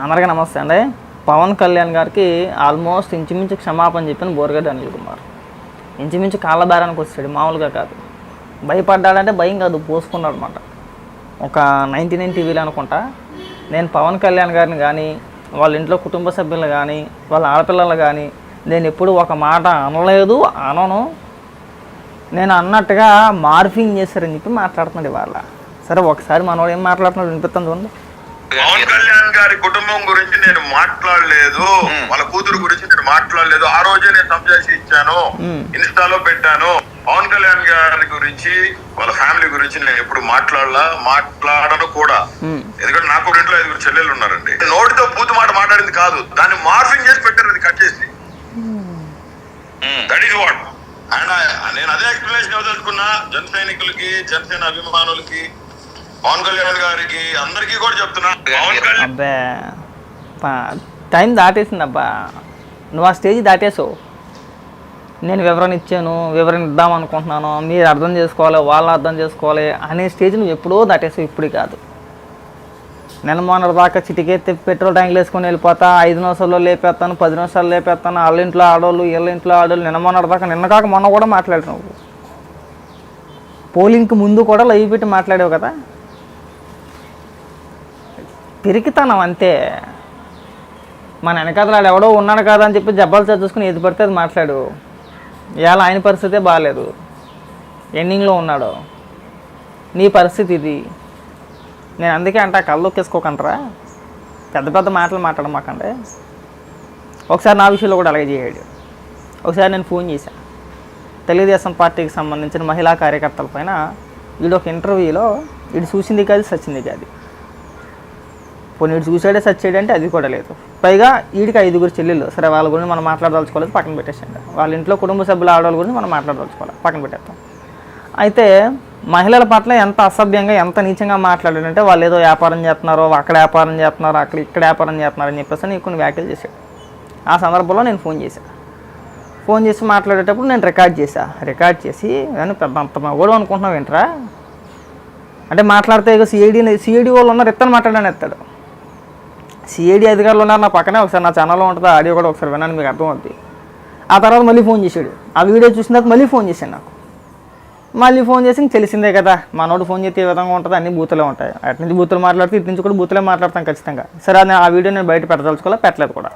అందరికీ నమస్తే అండి. పవన్ కళ్యాణ్ గారికి ఆల్మోస్ట్ ఇంచుమించు క్షమాపణ చెప్పిన బోరగడ్డి అనిల్ కుమార్. ఇంచుమించు కాళ్ళదారానికి వచ్చాడు మామూలుగా కాదు. భయపడ్డాడంటే భయం కాదు పోసుకున్నాడు అనమాట ఒక నైంటీ నైన్ టీవీలో అనుకుంటా నేను పవన్ కళ్యాణ్ గారిని కానీ వాళ్ళ ఇంట్లో కుటుంబ సభ్యులు కానీ వాళ్ళ ఆడపిల్లలు కానీ నేను ఎప్పుడు ఒక మాట అనలేదు అనను. నేను అన్నట్టుగా మార్ఫింగ్ చేశారని చెప్పి మాట్లాడుతున్నాడు ఇవాళ. సరే ఒకసారి మనవాడు ఏం మాట్లాడుతున్నాడు వినిపిస్తుంది చూడండి. పవన్ కళ్యాణ్ గారి కుటుంబం గురించి నేను మాట్లాడలేదు. వాళ్ళ కూతురు గురించి నేను మాట్లాడలేదు. ఆ రోజే నేను సంజాయిషి ఇచ్చాను. ఇన్స్టాలో పెట్టాను. పవన్ కళ్యాణ్ గారి గురించి వాళ్ళ ఫ్యామిలీ గురించి నేను ఎప్పుడు మాట్లాడలా? మాట్లాడను కూడా. ఎందుకంటే నాకు ఇంట్లో ఐదుగురు చెల్లెలు ఉన్నారండి. నోటితో పూత మాట మాట్లాడింది కాదు. దాన్ని మార్ఫింగ్ చేసి పెట్టారు అది కట్ చేసి. దట్ ఈస్ వాట్ అండ్ నేను అదే ఎక్స్ప్లెనేషన్ ఇవ్వదలుచుకున్నా. జన సైనికులకి జనసేన అభిమానులకి పవన్ కళ్యాణ్ గారికి అందరికీ కూడా చెప్తున్నా. పవన్ కళ్యాణ్ అబ్బే టైం దాటేసింది అబ్బా నువ్వు ఆ స్టేజ్ దాటేసావు నేను వివరణ ఇచ్చాను వివరణ ఇద్దాం అనుకుంటున్నాను మీరు అర్థం చేసుకోవాలి వాళ్ళు అర్థం చేసుకోవాలి అనే స్టేజ్ నువ్వు ఎప్పుడో దాటేసావు ఇప్పుడు కాదు. నెల మొన్నటి దాకా చిటికెత్తి పెట్రోల్ ట్యాంకులు వేసుకొని వెళ్ళిపోతా ఐదు నిమిషాల్లో లేపేస్తాను పది నిమిషాలు లేపేస్తాను వాళ్ళ ఇంట్లో ఆడోళ్ళు వీళ్ళ ఇంట్లో ఆడోళ్ళు నిన్న మొన్నటి దాకా నిన్న కాక మొన్న కూడా మాట్లాడావు నువ్వు పోలింగ్కి ముందు కూడా లైవ్ పెట్టి మాట్లాడావు కదా? పిరికితనం అంతే. మన వెనకాతలాడు ఎవడో ఉన్నాడు కదా అని చెప్పి జబ్బాలు చదువుకుని ఏది పడితే అది మాట్లాడు. ఇవాళ ఆయన పరిస్థితే బాగాలేదు ఎండింగ్లో ఉన్నాడు. నీ పరిస్థితి ఇది. నేను అందుకే అంట కళ్ళొక్కేసుకోకంటారా పెద్ద పెద్ద మాటలు మాట్లాడమాకండి. ఒకసారి నా విషయంలో కూడా అలాగే చేయడు. ఒకసారి నేను ఫోన్ చేశాను తెలుగుదేశం పార్టీకి సంబంధించిన మహిళా కార్యకర్తల పైన వీడు ఒక ఇంటర్వ్యూలో వీడు చూసింది కాదు సచ్చింది కాదు. పోనీ చూసాడే సచ్చాడు అంటే అది కూడా లేదు. పైగా వీడికి ఐదుగురు చెల్లెళ్ళు. సరే వాళ్ళ గురించి మనం మాట్లాడదలుచుకోలేదు పక్కన పెట్టేసండి వాళ్ళ ఇంట్లో కుటుంబ సభ్యుల ఆడవాళ్ళ గురించి మనం మాట్లాడదలుచుకోవాలి పక్కన పెట్టేస్తాం అయితే మహిళల పట్ల ఎంత అసభ్యంగా ఎంత నీచంగా మాట్లాడాడంటే వాళ్ళు ఏదో వ్యాపారం చేస్తున్నారో అక్కడ వ్యాపారం చేస్తున్నారో అక్కడ ఇక్కడ వ్యాపారం చేస్తున్నారని చెప్పేసి నీకు కొన్ని వ్యాఖ్యలు చేశాడు. ఆ సందర్భంలో నేను ఫోన్ చేశాను ఫోన్ చేసి మాట్లాడేటప్పుడు నేను రికార్డ్ చేశా. రికార్డ్ చేసి కానీ పెద్ద అంత కూడా అనుకుంటున్నావు ఏంట్రా అంటే మాట్లాడితే ఇక సిఐడి సిఐడి వాళ్ళు ఉన్నారు ఎత్తని మాట్లాడని ఎత్తాడు. సిఐడి అధికారులు ఉన్నారు నా పక్కనే ఒకసారి నా ఛానల్లో ఉంటుంది ఆడియో కూడా ఒకసారి వినండి మీకు అర్థమవుద్ది. ఆ తర్వాత మళ్ళీ ఫోన్ చేశాడు. ఆ వీడియో చూసిన తర్వాత మళ్ళీ ఫోన్ చేశాడు నాకు. మళ్ళీ ఫోన్ చేసి తెలిసిందే కదా మనోడు ఫోన్ చేస్తే ఏ విధంగా ఉంటుంది అన్ని బూతులే ఉంటాయి. అటు నుంచి బూతులు మాట్లాడితే ఇటు నుంచి కూడా బూతులే మాట్లాడతాం ఖచ్చితంగా. సరే అది ఆ వీడియో నేను బయట పెట్టదలుచుకోలే పెట్టలేదు కూడా.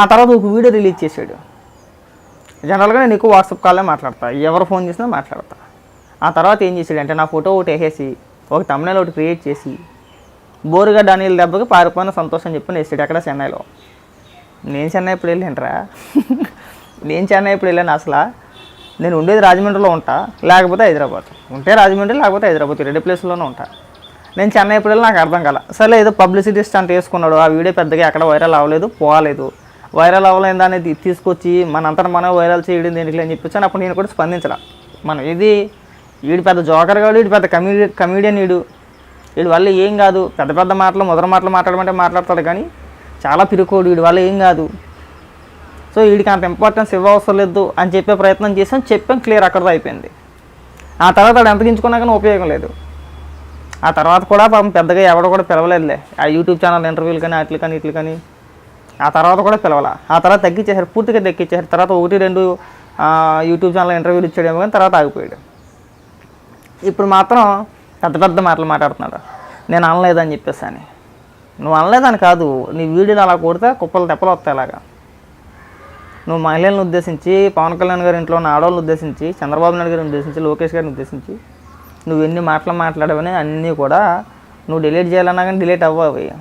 ఆ తర్వాత ఒక వీడియో రిలీజ్ చేశాడు. జనరల్గా నేను ఎక్కువ వాట్సాప్ కాల్లో మాట్లాడతా. ఎవరు ఫోన్ చేసినా మాట్లాడతా. ఆ తర్వాత ఏం చేశాడు అంటే నా ఫోటో ఒకటి వేసేసి ఒక తమిళ ఒకటి క్రియేట్ చేసి బోరుగా అనిల్ దెబ్బకి పారిపోయిన సంతోషం చెప్పి వేసాడు ఎక్కడ చెన్నైలో? నేను చెన్నై ఇప్పుడు వెళ్ళానురా నేను చెన్నై ఇప్పుడు వెళ్ళాను అసలు? నేను ఉండేది రాజమండ్రిలో ఉంటా లేకపోతే హైదరాబాద్. ఉంటే రాజమండ్రి లేకపోతే హైదరాబాద్ రెండు ప్లేస్లోనే ఉంటా. నేను చెన్నై ఇప్పుడు వెళ్ళి నాకు అర్థం కాల. సరే ఏదో పబ్లిసిటీ స్టంట్ వేసుకున్నాడు. ఆ వీడియో పెద్దగా ఎక్కడ వైరల్ అవ్వలేదు పోలేదు. వైరల్ అవ్వలేదు అనేది తీసుకొచ్చి మనంతటా మనం వైరల్ చేయడం దేనికి అని చెప్పొచ్చాను అప్పుడు నేను కూడా స్పందించరా మనం ఇది వీడి పెద్ద జోకర్ కాడు వీడి పెద్ద కమీడి కమీడియన్ వీడు వీడి వల్ల ఏం కాదు. పెద్ద పెద్ద మాటలు మొదటి మాటలు మాట్లాడమంటే మాట్లాడతాడు కానీ చాలా పిరుకోడు వీడి వల్ల ఏం కాదు. సో వీడికి అంత ఇంపార్టెన్స్ ఇవ్వవసరం లేదు అని చెప్పే ప్రయత్నం చేసాం చెప్పాం క్లియర్ అక్కడతో అయిపోయింది. ఆ తర్వాత వాడు ఎంత గించుకున్నా కానీ ఉపయోగం లేదు. ఆ తర్వాత కూడా పాపం పెద్దగా ఎవడు కూడా పిలవలేదులే. ఆ యూట్యూబ్ ఛానల్ ఇంటర్వ్యూలు కానీ అట్లు కానీ ఇట్లు కానీ. ఆ తర్వాత కూడా పిలవాల. ఆ తర్వాత తగ్గించేశారు పూర్తిగా తగ్గించేశారు. తర్వాత ఒకటి రెండు యూట్యూబ్ ఛానల్ ఇంటర్వ్యూలు ఇచ్చాడేమో కానీ తర్వాత ఆగిపోయాడు. ఇప్పుడు మాత్రం పెద్ద పెద్ద మాటలు మాట్లాడుతున్నాడు. నేను అనలేదని చెప్పేసి అని. నువ్వు అనలేదని కాదు. నీ వీడియోలు అలా కొడితే కుప్పలు తెప్పలు వస్తాయి అలాగా. నువ్వు మహిళలను ఉద్దేశించి పవన్ కళ్యాణ్ గారి ఇంట్లో ఉన్న ఆడవాళ్ళని ఉద్దేశించి చంద్రబాబు నాయుడు గారిని ఉద్దేశించి లోకేష్ గారిని ఉద్దేశించి నువ్వు ఎన్ని మాటలు మాట్లాడవని అన్నీ కూడా నువ్వు డిలీట్ చేయాలన్నా కానీ డిలీట్ అవ్వవి.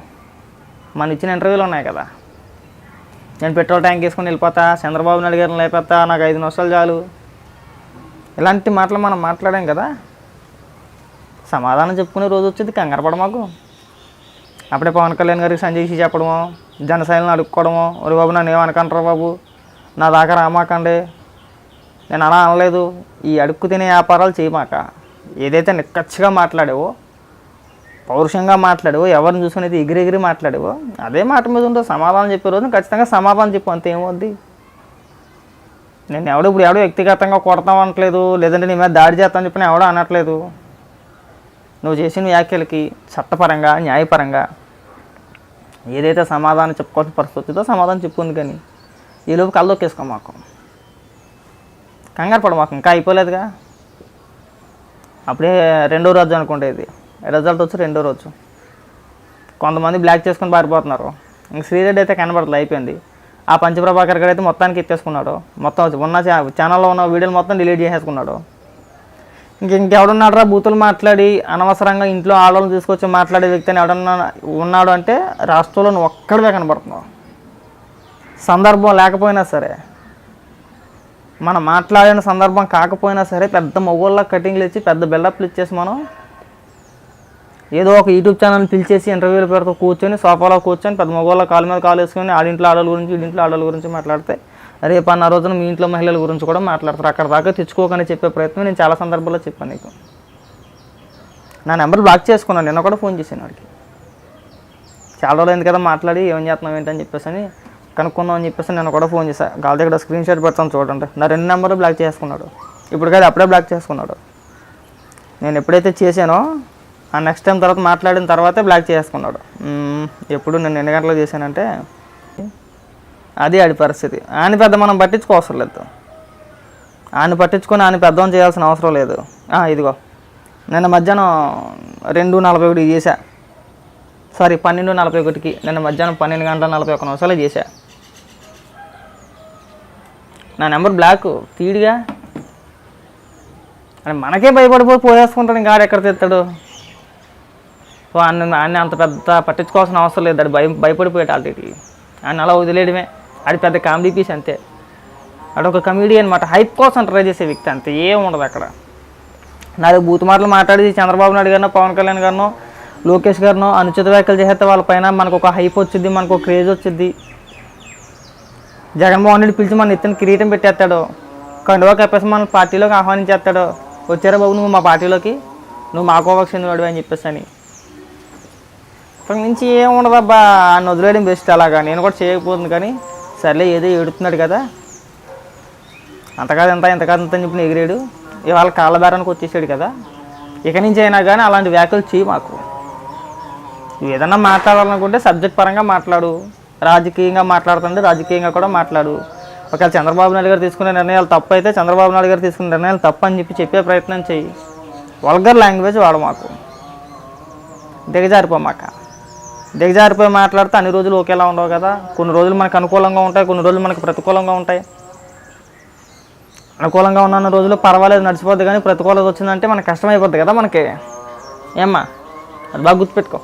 మన ఇచ్చిన ఇంటర్వ్యూలు ఉన్నాయి కదా. నేను పెట్రోల్ ట్యాంక్ వేసుకొని వెళ్ళిపోతా చంద్రబాబు నాయుడు గారిని లేపేస్తా నాకు ఐదు నిమిషాలు చాలు. ఇలాంటి మాటలు మనం మాట్లాడాం కదా. సమాధానం చెప్పుకునే రోజు వచ్చేది కంగారు పడ మాకు అప్పుడే పవన్ కళ్యాణ్ గారికి సంజయ్ చెప్పడము జనశైలిని అడుక్కోవడము ఒరి బాబు నన్ను ఏమనకంటారా బాబు? నా దాకా రామాకండి. నేను అలా అనలేదు. ఈ అడుక్కు తినే వ్యాపారాలు చేయమాక. ఏదైతే నిక్కచ్చిగా మాట్లాడావో పౌరుషంగా మాట్లాడావో ఎవరిని చూసుకునేది ఎగిరి ఎగిరి మాట్లాడావో అదే మాట మీద ఉంటుంది సమాధానం చెప్పే రోజు ఖచ్చితంగా సమాధానం చెప్పు అంత ఏమవుద్ది? నేను ఎవడో ఇప్పుడు ఎవడో వ్యక్తిగతంగా కొడతాం అనట్లేదు లేదంటే నీ మీద దాడి చేస్తాను చెప్పిన ఎవడో అనట్లేదు. నువ్వు చేసిన వ్యాఖ్యలకి చట్టపరంగా న్యాయపరంగా ఏదైతే సమాధానం చెప్పుకోవాల్సిన పరిస్థితి సమాధానం చెప్పుకుంది కానీ ఈలోపు లోపు దొక్కేసుకో మాకు. కంగారు పడ మాకు ఇంకా అయిపోలేదుగా. అప్పుడే రెండో రోజు అనుకుంటే ఇది. రిజల్ట్ వచ్చి రెండో రోజు. కొంతమంది బ్లాక్ చేసుకొని పారిపోతున్నారు. ఇంక శ్రీరెడ్డి అయితే కనబడలేదు అయిపోయింది. ఆ పంచప్రభాకర్ గారు అయితే మొత్తానికి ఎత్తేసుకున్నాడు. మొత్తం ఉన్న ఛానల్లో ఉన్న వీడియోలు మొత్తం డిలీట్ చేసేసుకున్నాడు. ఇంకెవడున్నాడరా? బూతులు మాట్లాడి అనవసరంగా ఇంట్లో ఆడవాళ్ళని తీసుకొచ్చి మాట్లాడే వ్యక్తి అని ఎవడన్నా ఉన్నాడు అంటే రాష్ట్రంలో నువ్వు ఒక్కడివే కనబడుతున్నావు. సందర్భం లేకపోయినా సరే మనం మాట్లాడిన సందర్భం కాకపోయినా సరే పెద్ద మొగోళ్ళ కటింగ్లు ఇచ్చి పెద్ద బిల్డప్లు ఇచ్చేసి మనం ఏదో ఒక యూట్యూబ్ ఛానల్ పిలిచేసి ఇంటర్వ్యూలు పెడుతూ కూర్చొని సోఫాలో కూర్చొని పెద్ద మొగోళ్ళ కాలు మీద కాలు వేసుకొని ఆడింట్లో ఆడల గురించి ఇంట్లో ఆడల గురించి మాట్లాడితే రేపు అన్న రోజున మీ ఇంట్లో మహిళల గురించి కూడా మాట్లాడతారు. అక్కడ దాకా తెచ్చుకోకని చెప్పే ప్రయత్నం నేను చాలా సందర్భాల్లో చెప్పాను నీకు. నా నెంబర్ బ్లాక్ చేసుకున్నాను. నిన్న కూడా ఫోన్ చేశాను వాడికి. చాలా రోజులు కదా మాట్లాడి ఏం చేస్తున్నాం ఏంటని చెప్పేసి అని కనుక్కుందాం అని చెప్పేసి నేను కూడా ఫోన్ చేశాను గాలి దగ్గర స్క్రీన్ షాట్ పెడతాను చూడండి. నా రెండు నెంబర్లు బ్లాక్ చేసుకున్నాడు. ఇప్పుడు కాదు అప్పుడే బ్లాక్ చేసుకున్నాడు. నేను ఎప్పుడైతే చేశానో ఆ నెక్స్ట్ టైం తర్వాత మాట్లాడిన తర్వాతే బ్లాక్ చేసుకున్నాడు. ఎప్పుడు నేను ఎన్ని గంటలకు చేశానంటే అది ఆడి పరిస్థితి. ఆయన పెద్ద మనం పట్టించుకోవసరం లేదు. ఆయన పట్టించుకొని ఆయన పెద్దవం చేయాల్సిన అవసరం లేదు. ఇదిగో. నిన్న మధ్యాహ్నం రెండు నలభై ఒకటి చేశా. సారీ పన్నెండు నలభై ఒకటికి నిన్న మధ్యాహ్నం పన్నెండు గంటల నలభై ఒక నిమిషాలు చేశా. నా నెంబర్ బ్లాక్ తీడిగా. అని మనకే భయపడిపోయి పోయేసుకుంటాడు ఇంకా ఎక్కడ తెస్తాడు సో ఆయన ఆయన అంత పెద్ద పట్టించుకోవాల్సిన అవసరం లేదు. అది భయం భయపడిపోయాడు ఆల్రెడీ. ఆయన అలా వదిలేయడమే. అది పెద్ద కామెడీ పీస్ అంతే. అది ఒక కమెడియన్ అనమాట హైప్ కోసం ట్రై చేసే వ్యక్తి అంతే. ఏం ఉండదు అక్కడ. నాలుగు బూతు మాటలు మాట్లాడి చంద్రబాబు నాయుడు గారినో పవన్ కళ్యాణ్ గారినో లోకేష్ గారినో అనుచిత వ్యాఖ్యలు చేస్తే వాళ్ళ పైన మనకు ఒక హైప్ వచ్చింది మనకు ఒక క్రేజ్ వచ్చింది జగన్మోహన్ రెడ్డి పిలిచి మన ఎత్తున కిరీటం పెట్టేస్తాడు. కండువా కప్పేసి మన పార్టీలోకి ఆహ్వానించేస్తాడు. వచ్చారా బాబు నువ్వు మా పార్టీలోకి? నువ్వు మా కోవకు చెందినవాడు అని చెప్పేసి అని. అక్కడి నుంచి ఏం ఉండదబ్బా. ఆయన వదిలేయడం బెస్ట్ అలాగా. నేను కూడా చేయకపోతుంది కానీ సర్లే ఏదో ఏడుతున్నాడు కదా. అంతకాదు ఎంత ఇంత కాదు అని చెప్పి ఎగిరాడు. ఇవాళ కాళ్ళదారానికి వచ్చేసాడు కదా. ఇక నుంచి అయినా కానీ అలాంటి వ్యాఖ్యలు చేయి మాకు. నువ్వు ఏదన్నా మాట్లాడాలనుకుంటే సబ్జెక్ట్ పరంగా మాట్లాడు. రాజకీయంగా మాట్లాడుతుంటే రాజకీయంగా కూడా మాట్లాడు. ఒకవేళ చంద్రబాబు నాయుడు గారు తీసుకునే నిర్ణయాలు తప్పు అయితే చంద్రబాబు నాయుడు గారు తీసుకునే నిర్ణయాలు తప్పు అని చెప్పి చెప్పే ప్రయత్నం చేయి వల్గర్ లాంగ్వేజ్ వాడు మాకు. దిగజారిపోమాక దిగజారిపోయి మాట్లాడితే అన్ని రోజులు ఒకేలా ఉండవు కదా. కొన్ని రోజులు మనకు అనుకూలంగా ఉంటాయి కొన్ని రోజులు మనకు ప్రతికూలంగా ఉంటాయి. అనుకూలంగా ఉన్న రోజులు పర్వాలేదు నడిచిపోద్ది కానీ ప్రతికూలత వచ్చిందంటే మనకు కష్టమైపోద్ది కదా మనకి. ఏమ్మా? అది బాగా గుర్తుపెట్టుకో.